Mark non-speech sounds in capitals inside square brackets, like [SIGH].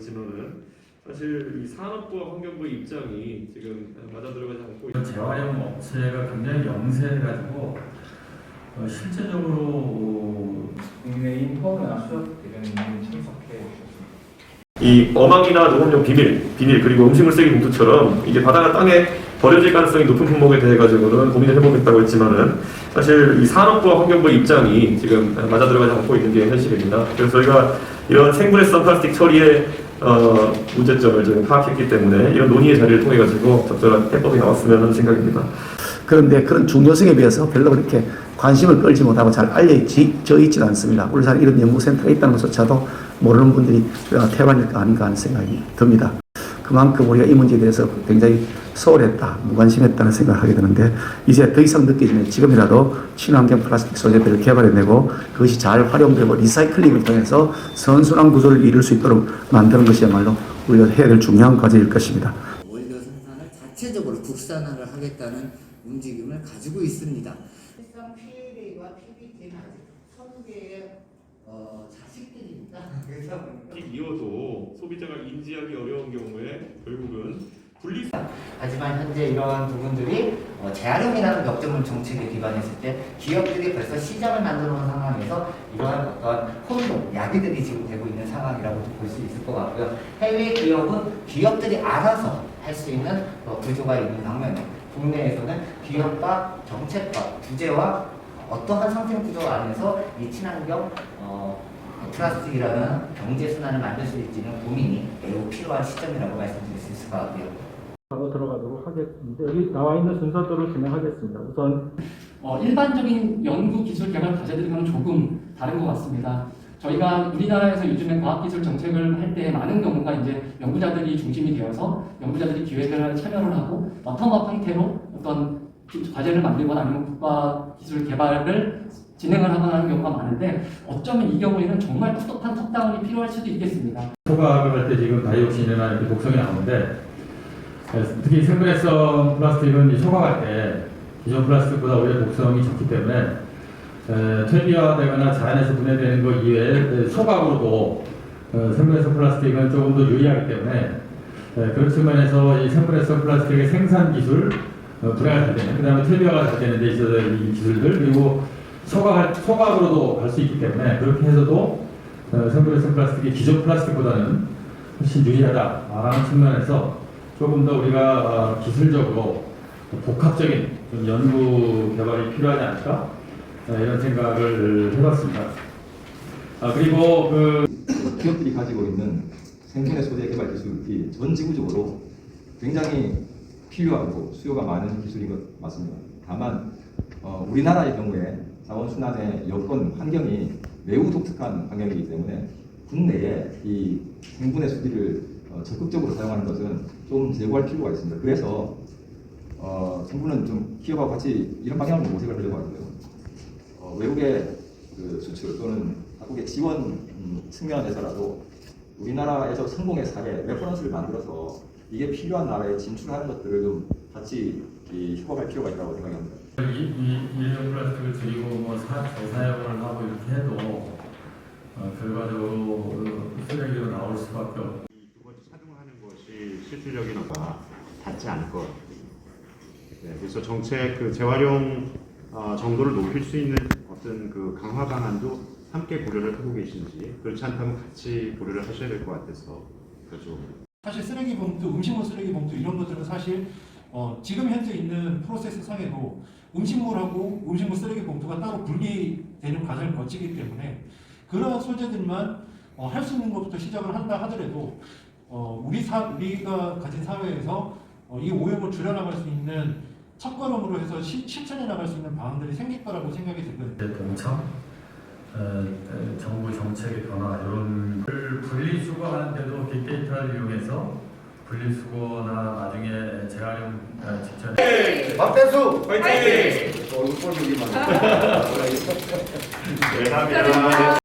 있지만은 사실 이 산업부와 환경부의 입장이 지금 맞아 들어가지 않고 있- 재활용 업체가 굉장히 영세해가지고 어, 실제적으로 어, 국민의힘 허은아 수석 대변인님 참석해 주셨습니다. 이 어망이나 녹음용 비닐, 비닐 그리고 음식물 쓰레기 봉투처럼 이게 바다가 땅에 버려질 가능성이 높은 품목에 대해 가지고는 고민을 해보겠다고 했지만은 사실 이 산업부와 환경부의 입장이 지금 맞아 들어가지 않고 있는 게 현실입니다. 그래서 저희가 이런 생분해성 플라스틱 처리의 어, 문제점을 저희가 파악했기 때문에 이런 논의의 자리를 통해 가지고 적절한 해법이 나왔으면 하는 생각입니다. 그런데 그런 중요성에 비해서 별로 그렇게 관심을 끌지 못하고 잘 알려져 있지는 않습니다. 울산에 이런 연구센터가 있다는 것조차도 모르는 분들이 어, 태반일까 아닌가 하는 생각이 듭니다. 그만큼 우리가 이 문제에 대해서 굉장히 소홀했다, 무관심했다는 생각을 하게 되는데 이제 더 이상 느껴지면 지금이라도 친환경 플라스틱 소재들을 개발해내고 그것이 잘 활용되고 리사이클링을 통해서 선순환 구조를 이룰 수 있도록 만드는 것이야말로 우리가 해야 될 중요한 과제일 것입니다. 원료 생산을 자체적으로 국산화를 하겠다는 움직임을 가지고 있습니다. 실상 PLA와 PBT는 선계의 어, 자식들입니다. [LAUGHS] 그래서 이어도 소비자가 인지하기 어려운 경우에 결국은 분리 하지만 현재 이러한 부분들이 어, 재활용이라는 역점을 정책에 기반했을 때 기업들이 벌써 시장을 만들어 놓은 상황에서 이러한 어떤 혼동, 야기들이 지금 되고 있는 상황이라고 볼수 있을 것 같고요. 해외 기업은 기업들이 알아서 할 수 있는 어, 구조가 있는 반면에 국내에서는 기업과 정책과 규제와 어떠한 상생 구조 안에서 이 친환경 어, 플라스틱이라는 경제 순환을 만들 수 있지는 고민이 매우 필요한 시점이라고 말씀드릴 수 있을 것 같고요. 바로 들어가도록 하겠습니다. 여기 나와 있는 순서대로 진행하겠습니다. 우선 어, 일반적인 연구 기술 개발 과제들과는 조금 다른 것 같습니다. 저희가 우리나라에서 요즘에 과학기술 정책을 할 때 많은 경우가 이제 연구자들이 중심이 되어서 연구자들이 기획을 참여를 하고 버텀업 형태로 어떤 기- 과제를 만들거나 아니면 국가 기술 개발을 진행을 하거나 하는 경우가 많은데 어쩌면 이 경우에는 정말 톡톡한 톱다운이 필요할 수도 있겠습니다. 소각을 할 때 지금 다이옥신이나 이렇게 독성이 나오는데 에, 특히 생분해성 플라스틱은 이 소각할 때 기존 플라스틱보다 오히려 독성이 적기 때문에 에, 퇴비화되거나 자연에서 분해되는 것 이외에 에, 소각으로도 어, 생분해성 플라스틱은 조금 더 유리하기 때문에 에, 그런 측면에서 이 생분해성 플라스틱의 생산 기술 어, 분해가 잘 되는 그 다음에 퇴비화가 잘 되는 데 있어서 이 기술들 그리고 소각 소각으로도 갈 수 있기 때문에 그렇게 해서도 어, 생분해성 플라스틱이 기존 플라스틱보다는 훨씬 유리하다라는 측면에서 조금 더 우리가 어, 기술적으로 복합적인 좀 연구 개발이 필요하지 않을까 어, 이런 생각을 해봤습니다. 아 그리고 그 기업들이 가지고 있는 생분해 소재 개발 기술이 전 지구적으로 굉장히 필요하고 수요가 많은 기술인 것 맞습니다. 다만 어, 우리나라의 경우에 자원 순환의 여건 환경이 매우 독특한 환경이기 때문에 국내에 이 생분해 수기를 어, 적극적으로 사용하는 것은 좀 제고할 필요가 있습니다. 그래서 어, 정부는 좀 기업하고 같이 이런 방향으로 모색을 하려고 하고요. 어, 외국의 그 수출 또는 각국의 지원 음, 측면에서라도 우리나라에서 성공의 사례, 레퍼런스를 만들어서 이게 필요한 나라에 진출하는 것들을 좀 같이 이 협업할 필요가 있다고 생각합니다. 이, 이 일회용 플라스틱을 줄이고 뭐 사, 재사용을 하고 이렇게 해도 어, 결과적으로 그 쓰레기로 나올 수밖에 없고 두 번째 차등하는 것이 실질적인 어가 닿지 않을 것 같아요. 네, 그래서 정책 그 재활용 어, 정도를 높일 수 있는 어떤 그 강화 방안도 함께 고려를 하고 계신지 그렇지 않다면 같이 고려를 하셔야 될 것 같아서 여쭤봅니다. 사실 쓰레기 봉투, 음식물 쓰레기 봉투 이런 것들은 사실 어, 지금 현재 있는 프로세스 상에도 음식물하고 음식물 쓰레기 봉투가 따로 분리되는 과정을 거치기 때문에 그러한 소재들만 어, 할 수 있는 것부터 시작을 한다 하더라도 어, 우리 사, 우리가 가진 사회에서 어, 이 오염을 줄여나갈 수 있는 첫걸음으로 해서 시, 실천해 나갈 수 있는 방안들이 생길 거라고 생각이 들거든요. 동참 어, 어, 정부 정책의 변화 이런 걸 분리수거하는데도 빅데이터를 이용해서 분리수거나 나중에 재활용 어, 직전에 박대수! 화이팅! 얼굴 꼴보기만 왜냐면